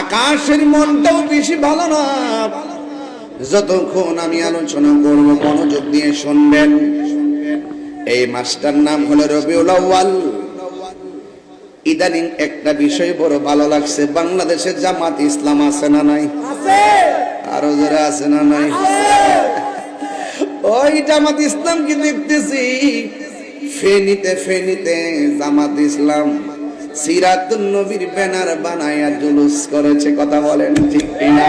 আকাশের মনটাও বেশি ভালো না। যতক্ষণ আমি আলোচনা করব মনোযোগ দিয়ে শুনবেন। এই মাসটার নাম হলো রবিউল আউয়াল। ইদানিং একটা বিষয় বড় ভালো লাগছে। বাংলাদেশের জামাত ইসলাম আছে না নাই? আরও যারা আছে না নাই? ওই জামাত ইসলাম কি দেখতেছি। ফেনিতে ফেনিতে জামাত ইসলাম। সিরাতুন নবীর ব্যানার বানায়া জুলুস করেছে, কথা বলেন ঠিক কিনা?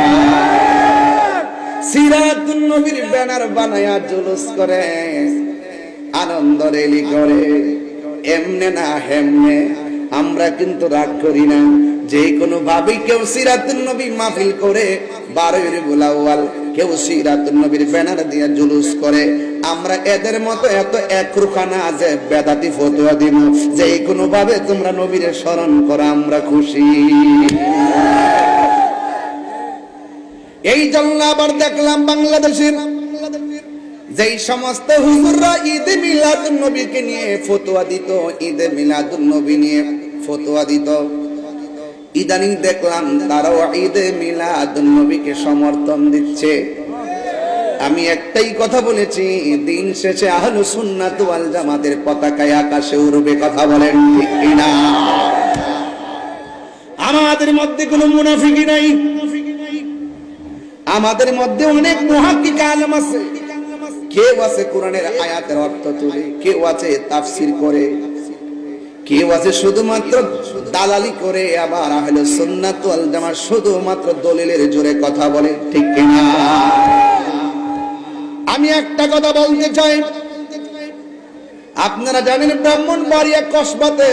সিরাতুন নবীর ব্যানার বানায়া জুলুস করে, আনন্দ রেলি করে। এমনে না হেমনে, আমরা কিন্তু রাগ করি না। যে কোনো ভাবে কেউ সিরাতুন নবী মাহফিল করে, বারোই রবিউল আউয়াল কেউ সিরাতুন নবীর ব্যানার দিয়ে জুলুস করে। আমরা এদের মতো এত একরুখা না যে বেদাতি ফতোয়া দিব। যে কোনো ভাবে তোমরা নবীর স্মরণ করো, আমরা খুশি। এই জন্য আবার দেখলাম বাংলাদেশের যেই সমস্ত হুজুররা ঈদে মিলাদুন নবীকে নিয়ে ফতোয়া দিত, ঈদে মিলাদুন নবী নিয়ে ফতোয়া দিত। ইদানিং দেখলাম তারাও ঈদে মিলাদুন নবীকে সমর্থন দিচ্ছে। আমি একটাই কথা বলেছি, দিন শেষে আহলু সুন্নাত ওয়াল জামাতের পতাকায় আকাশে উড়বে কথা বলেন ঠিক কিনা? আমাদের মধ্যে কোনো মুনাফিকি নাই। আমাদের মধ্যে অনেক মুহাক্কিক আলেম আছে। কেউ আছে কোরআনের আয়াতের অর্থ তুলে, কেউ আছে তাফসির করে। কেউ আছে শুধুমাত্র দালালি করে, আবার আহলে সুন্নাত ওয়াল জামাত শুধুমাত্র দলিলের জোরে কথা বলে, ঠিক কিনা? আমি একটা কথা বলতে চাই। আপনারা জানেন ব্রাহ্মণ বাড়িয়া কসবাতে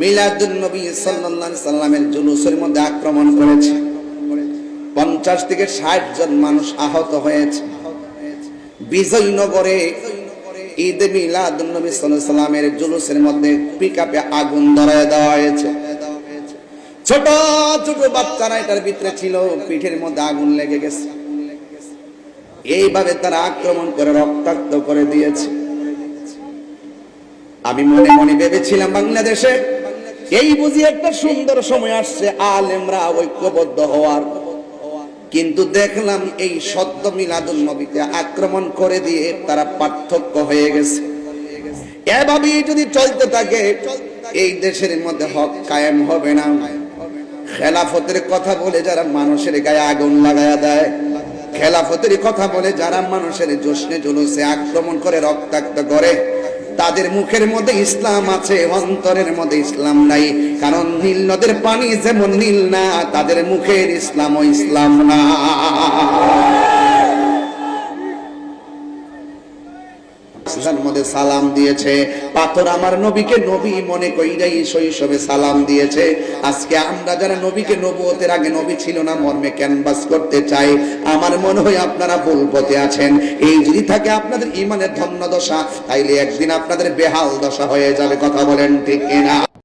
মিলাদুন নবী সাল্লাল্লাহু সাল্লামের জুলুসের মধ্যে আক্রমণ করেছে। পঞ্চাশ থেকে ষাট জন মানুষ আহত হয়েছে। বিজয়নগরে ঈদ মিলাদুন নবী সাল্লামের জুলুসের মধ্যে পিকআপে আগুন ধরায় দেওয়া হয়েছে। ছোট ছোট বাচ্চারা এটার ভিতরে ছিল, পিঠের মধ্যে আগুন লেগে গেছে। এইভাবে তারা আক্রমণ করে, রক্তাক্ত করে দিয়েছে। আমি মনে মনে ভেবেছিলাম বাংলাদেশে এই বুঝি একটা সুন্দর সময় আসছে, আলেমরা ঐক্যবদ্ধ হওয়ার। কিন্তু দেখলাম এই সদ্য মিলাদুল নবীতে আক্রমণ করে দিয়ে তারা পার্থক্য হয়ে গেছে। এভাবেই যদি চলতে থাকে, এই দেশের মধ্যে হক কায়েম হবে না। খেলাফতের কথা বলে যারা মানুষের গায়ে আগুন লাগায়া দেয় খেলাফতের কথা বলে যারা মানুষের জোশনে জুলুসে আক্রমণ করে, রক্তাক্ত করে, তাদের মুখের মধ্যে ইসলাম আছে, অন্তরের মধ্যে ইসলাম নাই। কারণ নীল নদের পানি যেমন নীল না, তাদের মুখের ইসলাম ও ইসলাম না। ইসলামের মধ্যে সালাম দিয়েছে। পাথর আমার নবীকে নবী মনে কইরাই শৈশবে সালাম দিয়েছে। আজকে আমরা যারা নবীকে নবুয়তের আগে নবী ছিল না, মর্মে ক্যানভাস করতে চাই। আমার মনে হয় আপনারা ভুল পথে আছেন। এই যদি থাকে আপনাদের ইমানের ধন্য দশা তাইলে একদিন আপনাদের বেহাল দশা হয়ে যাবে, কথা বলেন ঠিক কিনা?